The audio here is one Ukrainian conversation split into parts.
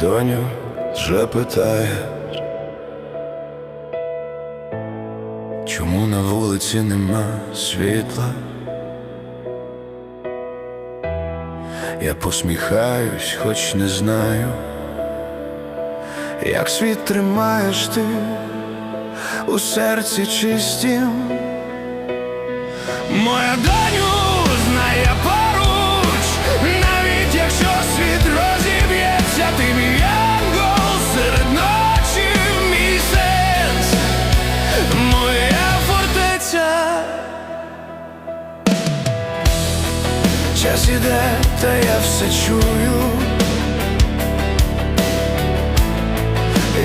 доню, вже питають, чому на вулиці нема світла? Я посміхаюсь, хоч не знаю, як світ тримаєш ти у серці чистім. Моя доню Час іде, та я все чую,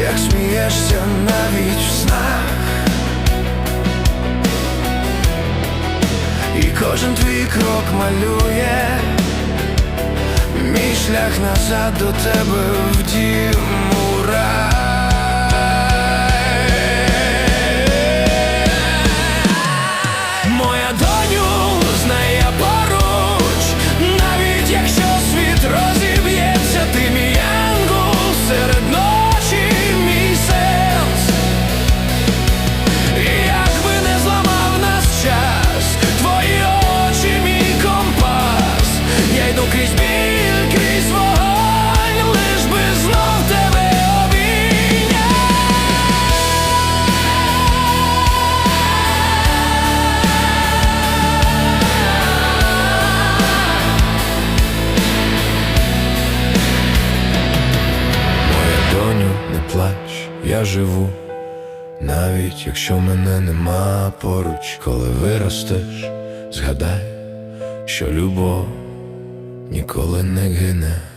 як смієшся навіть в снах. І кожен твій крок малює. Мій шлях назад до тебе в дім. У я живу. Навіть якщо мене нема поруч, коли виростеш, згадай, що любов ніколи не гине.